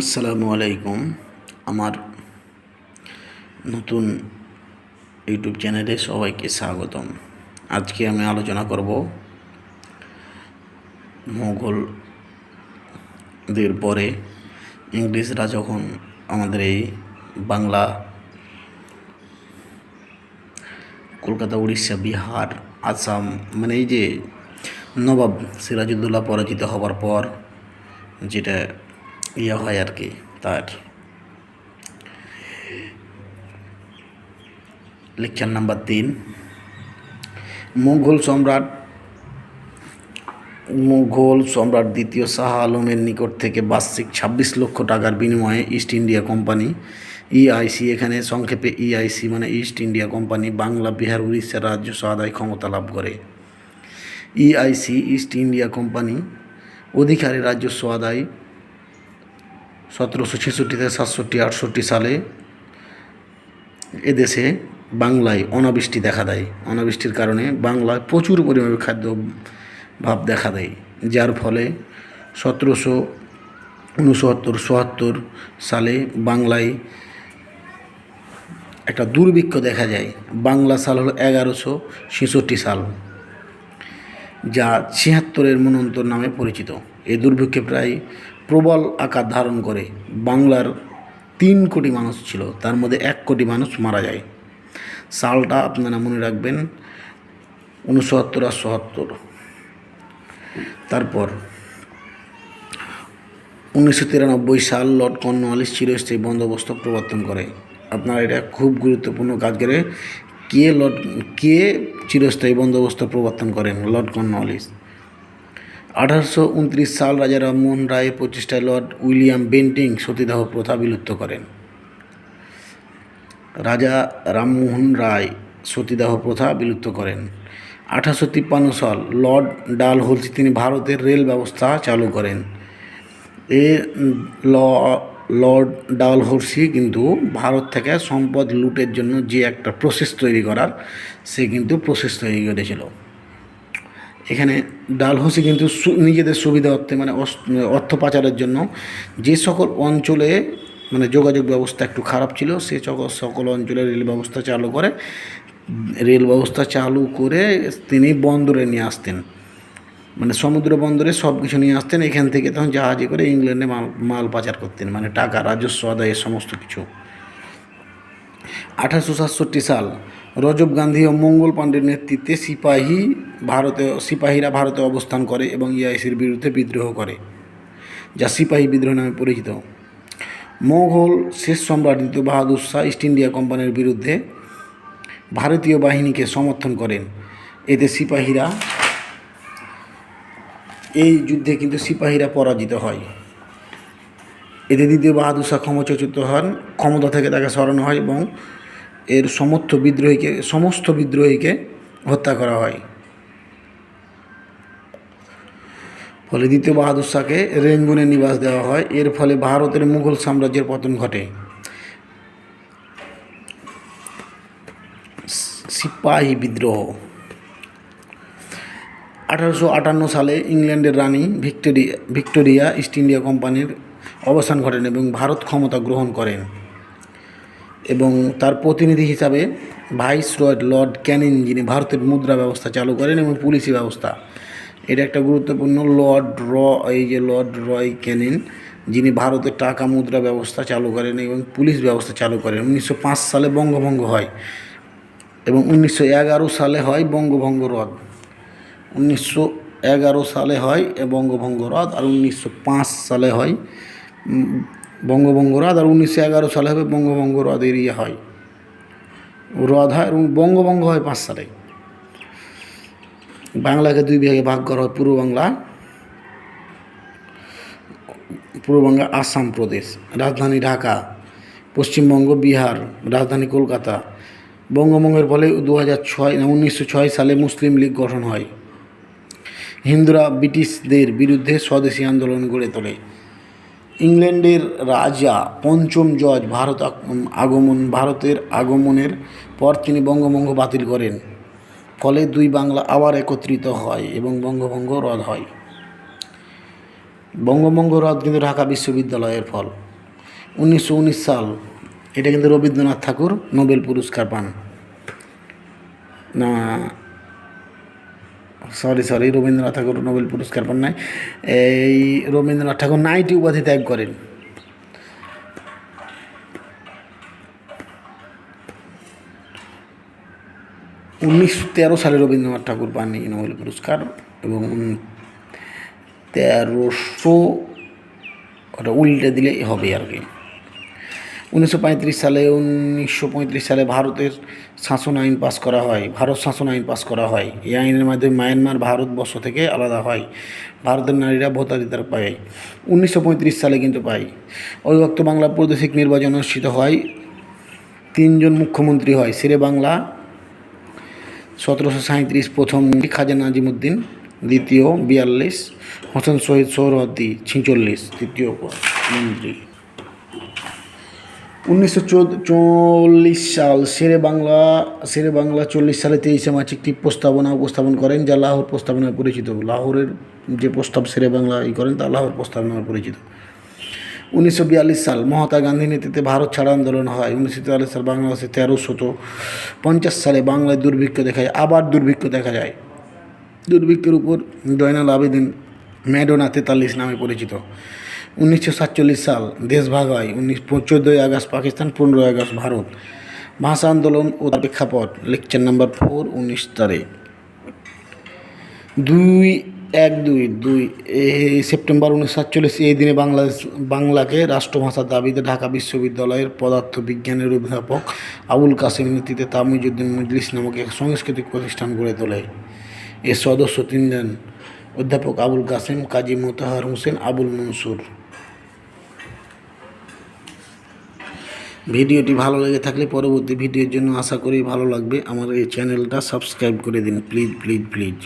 আসসালামু আলাইকুম। আমার নতুন ইউটিউব চ্যানেলে সবাইকে স্বাগতম। আজকে আমি আলোচনা করব মোগলদের পরে ইংরেজরা যখন আমাদের এই বাংলা, কলকাতা, উড়িষ্যা, বিহার, আসাম মানে এই যে নবাব সিরাজউদ্দৌলা পরাজিত হবার পর যেটা ইয়ে হয় আর কি, তার। লেকচার নাম্বার তিন। মুঘল সম্রাট মুঘল সম্রাট দ্বিতীয় শাহ আলমের নিকট থেকে বার্ষিক ছাব্বিশ লক্ষ টাকার বিনিময়ে ইস্ট ইন্ডিয়া কোম্পানি ইআইসি এখানে সংক্ষেপে ইআইসি মানে East India company, Bangla, Bihar উড়িষ্যার রাজ্য আদায় ক্ষমতা লাভ করে। ইআইসি ইস্ট ইন্ডিয়া কোম্পানি, অধিকারী রাজস্ব আদায় সতেরোশো ছেষট্টি থেকে সাতষট্টি, আটষট্টি সালে এদেশে বাংলায় অনাবৃষ্টি দেখা দেয়। অনাবৃষ্টির কারণে বাংলায় প্রচুর পরিমাণে খাদ্য ভাব দেখা দেয়, যার ফলে সতেরোশো উনসত্তর চুয়াত্তর সালে বাংলায় একটা দুর্ভিক্ষ দেখা যায়। বাংলা সাল হলো এগারোশো ছেষট্টি সাল, যা ছিয়াত্তরের মনন্তর নামে পরিচিত। এই দুর্ভিক্ষে প্রায় প্রবল আকার ধারণ করে। বাংলার তিন কোটি মানুষ ছিল, তার মধ্যে এক কোটি মানুষ মারা যায়। সালটা আপনারা মনে রাখবেন উনসত্তর আর সত্তর। তারপর উনিশশো তিরানব্বই সাল লর্ড কর্নওয়ালিস চিরস্থায়ী বন্দোবস্ত প্রবর্তন করে। আপনারা এটা খুব গুরুত্বপূর্ণ কাজ করে কে লর্ড, কে চিরস্থায়ী বন্দোবস্ত প্রবর্তন করেন লর্ড কর্নওয়ালিস? আঠারোশো উনত্রিশ সাল রাজা রামমোহন রায় প্রচেষ্টায় লর্ড উইলিয়াম বেন্টিং সতীদাহ প্রথা বিলুপ্ত করেন। রাজা রামমোহন রায় সতীদাহ প্রথা বিলুপ্ত করেন। আঠারোশো তিপ্পান্ন সাল লর্ড ডালহৌসি তিনি ভারতের রেল ব্যবস্থা চালু করেন। এ লর্ড ডালহৌসি কিন্তু ভারত থেকে সম্পদ লুটের জন্য যে একটা প্রসেস তৈরি করার, সে কিন্তু প্রসেস তৈরি করেছিল। এখানে ডালহৌসি কিন্তু নিজেদের সুবিধা অর্থে মানে অর্থ পাচারের জন্য যে সকল অঞ্চলে মানে যোগাযোগ ব্যবস্থা একটু খারাপ ছিল, সে সকল অঞ্চলে রেল ব্যবস্থা চালু করে, রেল ব্যবস্থা চালু করে তিনি বন্দরে নিয়ে আসতেন। মানে সমুদ্র বন্দরে সব কিছু নিয়ে আসতেন, এখান থেকে তখন জাহাজে করে ইংল্যান্ডে মাল মাল পাচার করতেন মানে টাকা, রাজস্ব আদায়ের সমস্ত কিছু। আঠারোশো সাতষট্টি সাল রজব গান্ধী ও মঙ্গল পাণ্ডের নেতৃত্বে সিপাহী ভারতে, সিপাহীরা ভারতে অবস্থান করে এবং ইআইসির বিরুদ্ধে বিদ্রোহ করে, যা সিপাহী বিদ্রোহ নামে পরিচিত। মোঘল শেষ সম্রাট দ্বিতীয় বাহাদুর শাহ ইস্ট ইন্ডিয়া কোম্পানির বিরুদ্ধে ভারতীয় বাহিনীকে সমর্থন করেন। এতে সিপাহীরা, এই যুদ্ধে কিন্তু সিপাহীরা পরাজিত হয়। এতে দ্বিতীয় বাহাদুর শাহ ক্ষমতাচ্যুত হন, ক্ষমতা থেকে তাকে সরানো হয় এবং এর সমস্ত বিদ্রোহীকে সমস্ত বিদ্রোহীকে হত্যা করা হয়। ফলে দ্বিতীয় বাহাদুর শাহকে রেঙ্গুনে নিবাস দেওয়া হয়। এর ফলে ভারতের মুঘল সাম্রাজ্যের পতন ঘটে। সিপাহী বিদ্রোহ। আঠারোশো আটান্ন সালে ইংল্যান্ডের রানী ভিক্টোরিয়া ভিক্টোরিয়া ইস্ট ইন্ডিয়া কোম্পানির অবসান ঘটেন এবং ভারত ক্ষমতা গ্রহণ করেন। এবং তার প্রতিনিধি হিসাবে ভাইস রয় লর্ড ক্যানিং যিনি ভারতের মুদ্রা ব্যবস্থা চালু করেন এবং পুলিশি ব্যবস্থা। এটা একটা গুরুত্বপূর্ণ লর্ড র এই যে লর্ড রয় ক্যানিন যিনি ভারতের টাকা মুদ্রা ব্যবস্থা চালু করেন এবং পুলিশ ব্যবস্থা চালু করেন। উনিশশো পাঁচ সালে বঙ্গভঙ্গ হয় এবং উনিশশো এগারো সালে হয় বঙ্গভঙ্গ রদ। উনিশশো এগারো সালে হয় বঙ্গভঙ্গ রদ আর উনিশশো পাঁচ সালে হয় উম, বঙ্গভঙ্গ রদ আর উনিশশো এগারো সালে হবে বঙ্গভঙ্গ রদ এরিয়া হয়। রদ হয় এবং বঙ্গভঙ্গ হয় পাঁচ সালে। বাংলাকে দুই বিভাগে ভাগ করা হয় পূর্ব বাংলা পূর্ব বাংলা আসাম প্রদেশ রাজধানী ঢাকা পশ্চিমবঙ্গ বিহার রাজধানী কলকাতা। বঙ্গভঙ্গের ফলে দু হাজার ছয় উনিশশো ছয় সালে মুসলিম লীগ গঠন হয়। হিন্দুরা ব্রিটিশদের বিরুদ্ধে স্বদেশী আন্দোলন গড়ে তোলে। ইংল্যান্ডের রাজা পঞ্চম জর্জ ভারত আগমন, ভারতের আগমনের পর তিনি বঙ্গভঙ্গ বাতিল করেন। ফলে দুই বাংলা আবার একত্রিত হয় এবং বঙ্গভঙ্গ রদ হয়। বঙ্গভঙ্গ রদ কিন্তু ঢাকা বিশ্ববিদ্যালয়ের ফল। উনিশশো উনিশ সাল এটা কিন্তু রবীন্দ্রনাথ ঠাকুর নোবেল পুরস্কার পান। না sorry sorry, Rabindranath Thakur Nobel পুরস্কার পান নাই। এই রবীন্দ্রনাথ ঠাকুর নাইটি উপাধি ত্যাগ করেন। উনিশশো তেরো সালে রবীন্দ্রনাথ ঠাকুর পান নোবেল পুরস্কার এবং তেরোশো ওটা উল্টে দিলে হবে আর কি। উনিশশো পঁয়ত্রিশ সালে, উনিশশো পঁয়ত্রিশ সালে ভারতের শাসন আইন পাস করা হয়। ভারত শাসন আইন পাস করা হয়। এই আইনের মাধ্যমে মায়ানমার ভারতবর্ষ থেকে আলাদা হয়। ভারতের নারীরা ভোটাধিকার পায়। উনিশশো পঁয়ত্রিশ সালে কিন্তু পায়। অবিভক্ত বাংলা প্রাদেশিক নির্বাচন অনুষ্ঠিত হয়। তিনজন মুখ্যমন্ত্রী হয়। শেরে বাংলা, সতেরোশো সাঁত্রিশ প্রথম খাজা নাজিমুদ্দিন, দ্বিতীয় বিয়াল্লিশ, হোসেন শহীদ সোহরওয়ার্দী ছিচল্লিশ, তৃতীয় মন্ত্রী উনিশশো চল্লিশ সাল শেরে বাংলা শেরে বাংলা চল্লিশ সালে তেইশে মার্চ একটি প্রস্তাবনা উপস্থাপন করেন যা লাহোর প্রস্তাবনা নামে পরিচিত। লাহোরের যে প্রস্তাব শেরে বাংলা ই করেন তা লাহোর প্রস্তাব নামে পরিচিত। উনিশশো বিয়াল্লিশ সাল মহাত্মা গান্ধী নেতৃত্বে ভারত ছাড়া আন্দোলন হয়। উনিশশো তেয়াল্লিশ সাল বাংলাদেশে তেরোশত পঞ্চাশ সালে বাংলায় দুর্ভিক্ষ দেখা যায়, আবার দুর্ভিক্ষ দেখা যায়। দুর্ভিক্ষের উপর জয়নাল আবেদিন ম্যাডোনা তেতাল্লিশ নামে পরিচিত। উনিশশো সাতচল্লিশ সাল দেশ ভাগ হয়। উনিশ চোদ্দোই আগস্ট পাকিস্তান, পনেরোই আগস্ট ভারত। ভাষা আন্দোলন ও তার প্রেক্ষাপট লেকচার নাম্বার ফোর উনিশ তারিখ। দুই এক দুই দুই সেপ্টেম্বর উনিশশো সাতচল্লিশ, এই দিনে বাংলাদেশ, বাংলাকে রাষ্ট্রভাষার দাবিতে ঢাকা বিশ্ববিদ্যালয়ের পদার্থ বিজ্ঞানের অধ্যাপক আবুল কাসেম নেতৃত্বে তামিজুদ্দিন মজলিস নামক এক সাংস্কৃতিক প্রতিষ্ঠান গড়ে তোলে। এর সদস্য তিনজন। অধ্যাপক আবুল কাসেম কাজী মোতাহার হোসেন আবুল মনসুর। ভিডিওটি ভালো লেগে থাকলে পরবর্তী ভিডিওর জন্য আশা করি ভালো লাগবে। আমার এই চ্যানেলটা সাবস্ক্রাইব করে দিন। Please please please.